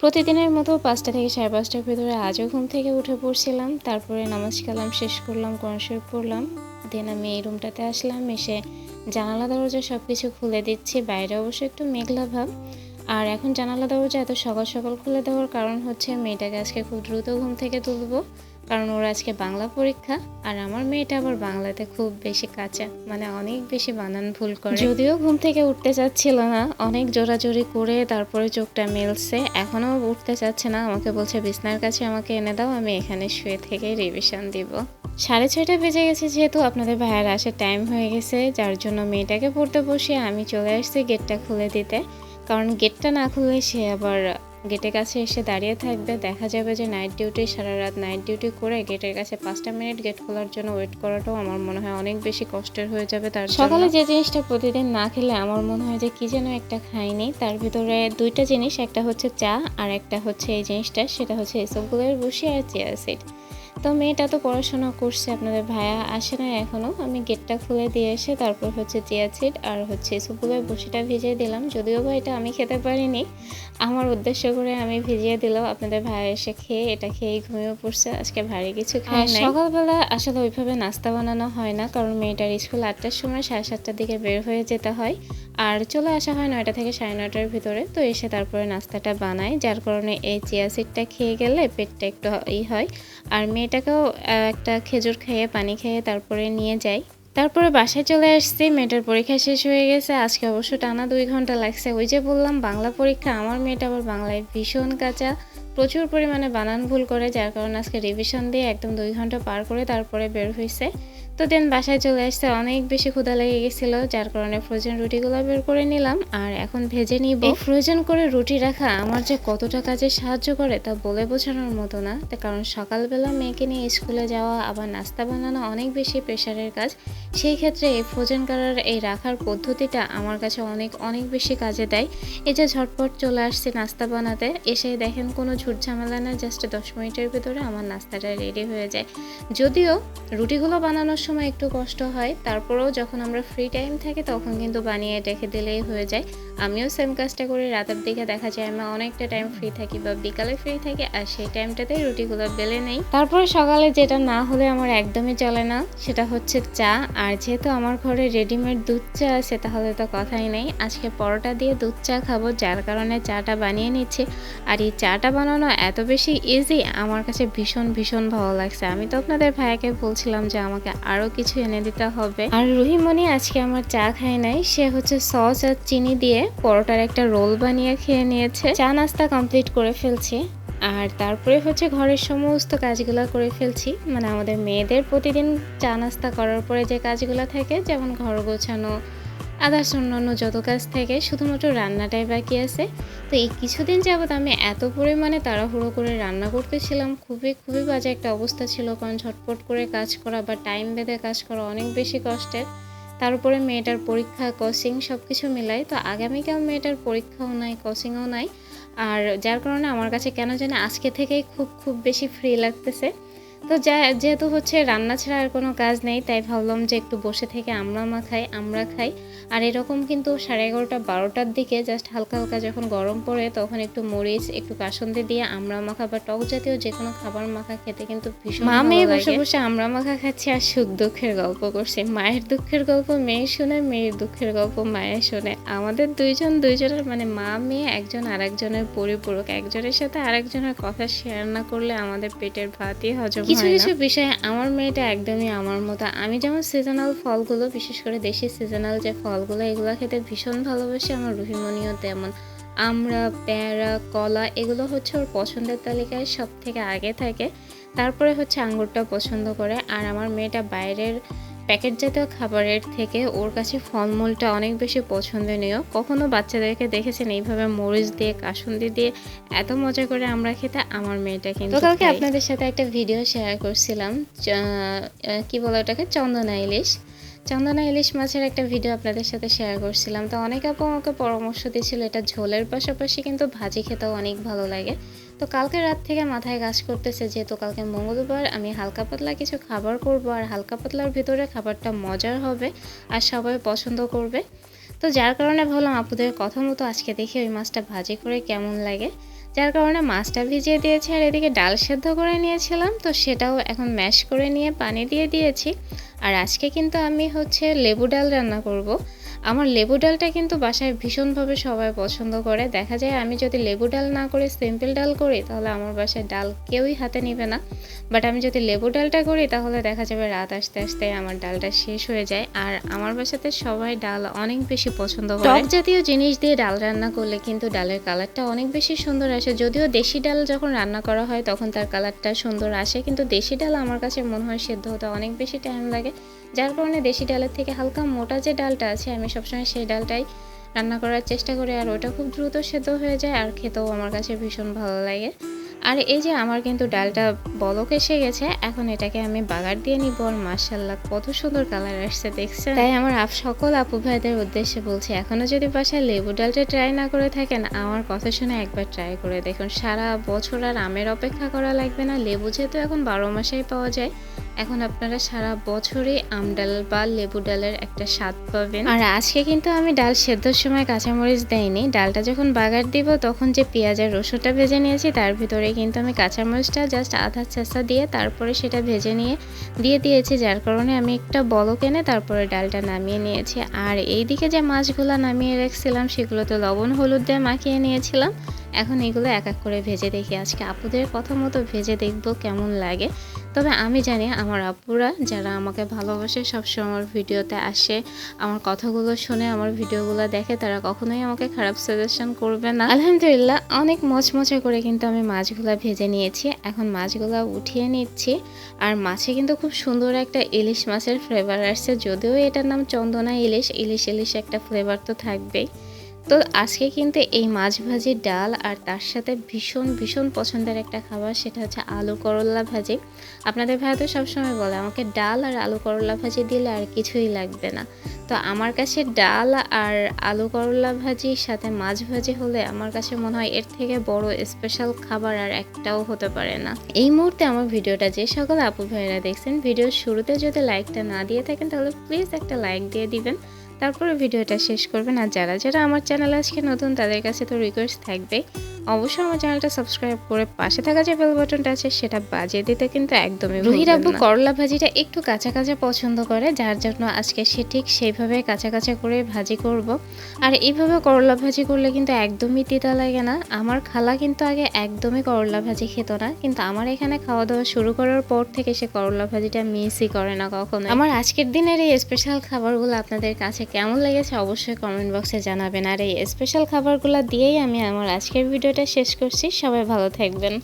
প্রতিদিনের মতো পাঁচটা থেকে সাড়ে পাঁচটার ভিতরে আজও ঘুম থেকে উঠে পড়ছিলাম। তারপরে নামাজ কালাম শেষ করলাম শরীফ পড়লাম। দেন আমি এই রুমটাতে আসলাম, এসে জানালা, দরজা সব কিছু খুলে দিচ্ছি। বাইরে অবশ্য একটু মেঘলা ভাব। আর এখন জানালা দরজা এত সকাল সকাল খুলে দেওয়ার কারণ হচ্ছে মেয়েটাকে আজকে খুব দ্রুত ঘুম থেকে তুলবো। কারণ ওর আজকে বাংলা পরীক্ষা, আর আমার মেয়েটা আবার বাংলাতে খুব বেশি কাঁচা মানে অনেক বেশি বানান ভুল করে। যদিও ঘুম থেকে উঠতে চাচ্ছিল না, অনেক জোরাজোরি করে তারপরে চোখটা মেলছে এখনও উঠতে চাচ্ছে না। আমাকে বলছে, বিছনার কাছে আমাকে এনে দাও, আমি এখানে শুয়ে থেকে রিভিশন দিব। সাড়ে ছয়টা বেজে গেছে যেহেতু আপনাদের ভাইয়ের আসার টাইম হয়ে গেছে, যার জন্য মেয়েটাকে পড়তে বসে আমি চলে আসছি গেটটা খুলে দিতে। কারণ গেটটা না খুললে সে আবার গেটের কাছে এসে দাঁড়িয়ে থাকবে দেখা যাবে যে নাইট ডিউটি সারা রাত নাইট ডিউটি করে গেটের কাছে পাঁচটা মিনিট গেট খোলার জন্য ওয়েট করাটাও আমার মনে হয় অনেক বেশি কষ্টের হয়ে যাবে তার। সকালে যে জিনিসটা প্রতিদিন না খেলে আমার মনে হয় যে কি যেন একটা খাইনি, তার ভিতরে দুইটা জিনিস, একটা হচ্ছে চা আর একটা হচ্ছে এই জিনিসটা, সেটা হচ্ছে এসবগুলোর বসি আর চেয়ার সিট তো মেয়েটা তো পড়াশোনা করছে আপনাদের ভাইয়া, আসে না এখনও আমি গেটটা খুলে দিয়ে এসে তারপর হচ্ছে চিয়া চিট আর হচ্ছে সুপুরের বসিটা ভিজিয়ে দিলাম। যদিও বা এটা আমি খেতে পারিনি আমার উদ্দেশ্য করে আমি ভিজিয়ে দিলাম আপনাদের ভাই এসে খেয়ে এটা খেয়ে ঘুমিয়ে পড়ছে। আজকে ভারী কিছু খাই নাই। সকালবেলা আসলে ওইভাবে নাস্তা বানানো হয় না কারণ মেয়েটার স্কুল আটটার সময় সাড়ে সাতটার দিকে বের হয়ে যেতে হয়। আর চলে আসা হয় নয়টা থেকে সাড়ে নয়টার ভিতরে তো এসে তারপরে নাস্তাটা বানাই যার কারণে এই চিয়া সিডটা খেয়ে গেলে পেটটা একটু ই হয়। আর মেয়েটাকেও একটা খেজুর খেয়ে পানি খেয়ে তারপরে নিয়ে যাই তারপরে বাসায় চলে আসছি, মেয়েটার পরীক্ষা শেষ হয়ে গেছে, আজকে অবশ্য টানা দুই ঘণ্টা লাগছে। ওই যে বললাম, বাংলা পরীক্ষা, আমার মেয়েটা আবার বাংলায় ভীষণ কাঁচা। প্রচুর পরিমাণে বানান ভুল করে, যার কারণে আজকে রিভিশন দিয়ে একদম দুই ঘণ্টা পার করে তারপরে বের হয়েছে তো দেন বাসায় চলে আসতে অনেক বেশি ক্ষুধা লেগে গেছিল, যার কারণে ফ্রোজেন রুটিগুলো বের করে নিলাম। আর এখন ভেজে নিব। ফ্রোজেন করে রুটি রাখা আমার যে কতটা কাজে সাহায্য করে তা বলে বোঝানোর মতো না। কারণ সকালবেলা মেয়েকে নিয়ে স্কুলে যাওয়া, আবার নাস্তা বানানো অনেক বেশি প্রেশারের কাজ। সেই ক্ষেত্রে এই ফ্রোজেন করার এই রাখার পদ্ধতিটা আমার কাছে অনেক অনেক বেশি কাজে দেয়। এই যে ঝটপট চলে আসছে নাস্তা বানাতে, এসে দেখেন কোনো ঝুট ঝামেলা না জাস্ট দশ মিনিটের ভিতরে আমার নাস্তাটা রেডি হয়ে যায়। যদিও রুটিগুলো বানানোর সময় একটু কষ্ট হয়, তারপরেও যখন আমরা ফ্রি টাইম থাকি তখন কিন্তু বানিয়ে রেখে দিলেই হয়ে যায়। আমিও সেম কাজটা করি, রাতের দিকে দেখা যায় আমি অনেকটা টাইম ফ্রি থাকি বা বিকালে ফ্রি থাকি, আর সেই টাইমটাতেই রুটিগুলো বেলে নেই। তারপরে সকালে যেটা না হলে আমার একদমই চলে না, সেটা হচ্ছে চা। আর যেহেতু আমার ঘরে রেডিমেড দুধ চা আছে, তাহলে তো কথাই নেই। আজকে পরোটা দিয়ে দুধ চা খাব, যার কারণে চাটা বানিয়ে নিচ্ছি। আর এই চাটা বানানো এত বেশি ইজি আমার কাছে ভীষণ ভীষণ ভালো লাগছে। আমি তো আপনাদের ভাইয়াকে বলছিলাম যে আমাকে আরও কিছু এনে দিতে হবে। আর রুহিমণি আজকে আমার চা খায় নাই, সে হচ্ছে সস আর চিনি দিয়ে পরোটার একটা রোল বানিয়ে খেয়ে নিয়েছে। চা নাস্তা কমপ্লিট করে ফেলছি। আর তারপরে হচ্ছে ঘরের সমস্ত কাজগুলো করে ফেলছি। মানে আমাদের মেয়েদের প্রতিদিন চা নাস্তা করার পরে যে কাজগুলো থাকে, যেমন ঘর গোছানো আদার্স অন্যান্য যত কাজ থেকে, শুধুমাত্র রান্নাটাই বাকি আছে। তো এই কিছুদিন যাবৎ আমি এত পরিমাণে তাড়াহুড়ো করে রান্না করতেছিলাম, খুবই খুবই বাজে একটা অবস্থা ছিল, কারণ ঝটপট করে কাজ করা বা টাইম বেঁধে কাজ করা অনেক বেশি কষ্টের। তার উপরে মেয়েটার পরীক্ষা কোচিং সব কিছু মিলাই, তো আগামীকাল মেয়েটার পরীক্ষাও নাই কোচিংও নাই। আর যার কারণে আমার কাছে কেন জানি আজকে থেকেই খুব খুব বেশি ফ্রি লাগতেছে। তো যা যেহেতু হচ্ছে রান্না ছাড়া আর কোনো কাজ নেই তাই ভাবলাম যে একটু বসে থেকে আমরা মা খাই আমরা খাই। আর এরকম কিন্তু সাড়ে এগারোটা বারোটার দিকে জাস্ট হালকা হালকা যখন গরম পড়ে তখন একটু মরিচ একটু কাসন্দি দিয়ে আমরা মাখা বা টক জাতীয় যে কোনো খাবার মাখা খেতে কিন্তু ভীষণ মা মেয়ে বসে বসে আমরা মাখা খাচ্ছি আর সুখ দুঃখের গল্প করছি। মায়ের দুঃখের গল্প মেয়ে শুনে মেয়ের দুঃখের গল্প মায়ে শুনে। আমাদের দুইজন দুইজনের মানে মা মেয়ে একজন আরেকজনের পরিপূরক। একজনের সাথে আরেকজনের কথা শেয়ার না করলে আমাদের পেটের ভাতই হজম কিছু কিছু বিষয়ে আমার মেয়েটা একদমই আমার মতো। আমি যেমন সিজনাল ফলগুলো বিশেষ করে দেশি সিজনাল যে ফলগুলো এগুলো খেতে ভীষণ ভালোবাসি। আমার রুহিমণিও তেমন। আমরা পেয়ারা কলা এগুলো হচ্ছে ওর পছন্দের তালিকায় সব থেকে আগে থাকে। তারপরে হচ্ছে আঙ্গুরটা পছন্দ করে। আর আমার মেয়েটা বাইরের প্যাকেট জাতীয় খাবারের থেকে ওর কাছে ফলমূলটা অনেক বেশি পছন্দনীয়। কখনো বাচ্চাদেরকে দেখেছেন এইভাবে মরিচ দিয়ে কাসুন্দি দিয়ে এত মজা করে আমরা খেতে? আমার মেয়েটা কিন্তু কালকে আপনাদের সাথে একটা ভিডিও শেয়ার করছিলাম কি বলে ওটাকে? চন্দনা ইলিশ। চন্দনা ইলিশ মাছের একটা ভিডিও আপনাদের সাথে শেয়ার করছিলাম। তো অনেক আপু আমাকে পরামর্শ দিয়েছিল এটা ঝোলের পাশাপাশি কিন্তু ভাজি খেতেও অনেক ভালো লাগে। তো কালকে রাত থেকে মাথায় কাজ করতেছে, যেহেতু কালকে মঙ্গলবার, আমি হালকা পাতলা কিছু খাবার করব আর হালকা পাতলার ভিতরে খাবারটা মজার হবে আর সবাই পছন্দ করবে। তো যার কারণে ভাবলাম আপুদের কথা মতো আজকে দেখি ওই মাছটা ভাজি করে কেমন লাগে। যার কারণে মাছটা ভিজিয়ে দিয়েছি আর এদিকে ডাল সেদ্ধ করে নিয়েছিলাম, তো সেটাও এখন ম্যাশ করে নিয়ে পানি দিয়ে দিয়েছি। আর আজকে কিন্তু আমি হচ্ছে লেবু ডাল রান্না করব। আমার লেবু ডালটা কিন্তু বাসায় ভীষণভাবে সবাই পছন্দ করে। দেখা যায় আমি যদি লেবু ডাল না করে সিম্পল ডাল করি তাহলে আমার বাসায় ডাল কেউই হাতে নিবে না। বাট আমি যদি লেবু ডালটা করি তাহলে দেখা যাবে রাত আসতে আসতে আমার ডালটা শেষ হয়ে যায়। আর আমার বাসাতে সবাই ডাল অনেক বেশি পছন্দ করে। টক জাতীয় জিনিস দিয়ে ডাল রান্না করলে কিন্তু ডালের কালারটা অনেক বেশি সুন্দর আসে। যদিও দেশি ডাল যখন রান্না করা হয় তখন তার কালারটা সুন্দর আসে। কিন্তু দেশি ডাল আমার কাছে মনে হয় সেদ্ধ হতে অনেক বেশি টাইম লাগে। যার কারণে দেশি ডালের থেকে হালকা মোটা যে ডালটা আছে, আমি সবসময় সেই ডালটাই রান্না করার চেষ্টা করি। আর ওটা খুব দ্রুত সেদ্ধ হয়ে যায় আর খেতেও আমার কাছে ভীষণ ভালো লাগে। আর এই যে আমার কিন্তু ডালটা বলক এসে গেছে, এখন এটাকে আমি বাগার দিয়ে নিব আর মার্শাল্লাহ কত সুন্দর কালার আসছে দেখছেন তাই আমার আপ, সকল আপু ভাইদের উদ্দেশ্যে বলছি, এখনও যদি বাসায় লেবু ডালটা ট্রাই না করে থাকেন, আমার কথা শুনে একবার ট্রাই করে দেখুন। সারা বছর আর আমের অপেক্ষা করা লাগবে না। লেবু যেহেতু এখন বারো মাসেই পাওয়া যায় এখন আপনারা সারা বছরই আম ডাল বা লেবু ডালের একটা স্বাদ পাবেন। আর আজকে কিন্তু আমি ডাল সেদ্ধর সময় কাঁচামরিচ দেয়নি ডালটা যখন বাগার দিব, তখন যে পেঁয়াজ আর রসুনটা ভেজে নিয়েছি, তার ভিতরে কিন্তু আমি কাঁচামরিচটা জাস্ট আধা চেঁচা দিয়ে তারপরে সেটা ভেজে নিয়ে, দিয়ে দিয়েছি। যার কারণে আমি একটা বলক কেনে তারপরে ডালটা নামিয়ে নিয়েছি। আর এইদিকে যে মাছগুলো নামিয়ে রেখেছিলাম সেগুলো তো লবণ, হলুদ দিয়ে মাখিয়ে নিয়েছিলাম। এখন এগুলো এক এক করে ভেজে দেখি। আজকে আপুদের কথা মতো ভেজে দেখব কেমন লাগে। তবে আমি জানি আমার আপুরা যারা আমাকে ভালোবাসে সবসময় আমার ভিডিওতে আসে, আমার কথাগুলো শুনে, আমার ভিডিওগুলো দেখে, তারা কখনোই আমাকে খারাপ সাজেশন করবে না। আলহামদুলিল্লাহ, অনেক মচমচে করে কিন্তু আমি মাছগুলো ভেজে নিয়েছি। এখন মাছগুলো উঠিয়ে নিচ্ছি। আর মাছে কিন্তু খুব সুন্দর একটা ইলিশ মাছের ফ্লেভার আসছে। যদিও এটার নাম চন্দনা ইলিশ ইলিশ ইলিশ একটা ফ্লেভার তো থাকবেই। তো আজকে কিন্তু এই মাছ ভাজি ডাল আর তার সাথে ভীষণ ভীষণ পছন্দের একটা খাবার সেটা হচ্ছে আলু করল্লা ভাজি। আপনাদের ভাই তো সবসময় বলে, আমাকে ডাল আর আলু করল্লা ভাজি দিলে আর কিছুই লাগবে না। তো আমার কাছে ডাল আর আলু করল্লা ভাজির সাথে মাছ ভাজি হলে আমার কাছে মনে হয় এর থেকে বড় স্পেশাল খাবার আর একটাও হতে পারে না। এই মুহূর্তে আমার ভিডিওটা যে সকল আপু ভাইরা দেখছেন, ভিডিওর শুরুতে যদি লাইকটা না দিয়ে থাকেন, তাহলে প্লিজ একটা লাইক দিয়ে দিবেন। তারপরে ভিডিওটা শেষ করবেন। আর যারা যারা আমার চ্যানেল আজকে নতুন, তাদের কাছে তো রিকোয়েস্ট থাকবে অবশ্যই আমার চ্যানেলটা সাবস্ক্রাইব করে পাশে থাকা যে বেল বাটনটা আছে সেটা বাজিয়ে দিতে কিন্তু একদমই রুহির আব্বু করলা ভাজিটা একটু কাঁচা কাঁচা পছন্দ করে যার জন্য আজকে সে ঠিক সেইভাবে কাঁচা কাঁচা করে ভাজি করব। আর এইভাবে করলা ভাজি করলে কিন্তু একদমই তিতা লাগে না। আমার খালা কিন্তু আগে একদমই করলা ভাজি খেত না কিন্তু আমার এখানে খাওয়া দাওয়া শুরু করার পর থেকে সে করলা ভাজিটা মিসই করে না কখনো আমার আজকের দিনের এই স্পেশাল খাবারগুলো আপনাদের কাছে কেমন লেগেছে অবশ্যই কমেন্ট বক্সে জানাবেন। আর এই স্পেশাল খাবারগুলো দিয়েই আমি আমার আজকের ভিডিওটা শেষ করছি সবাই ভালো থাকবেন।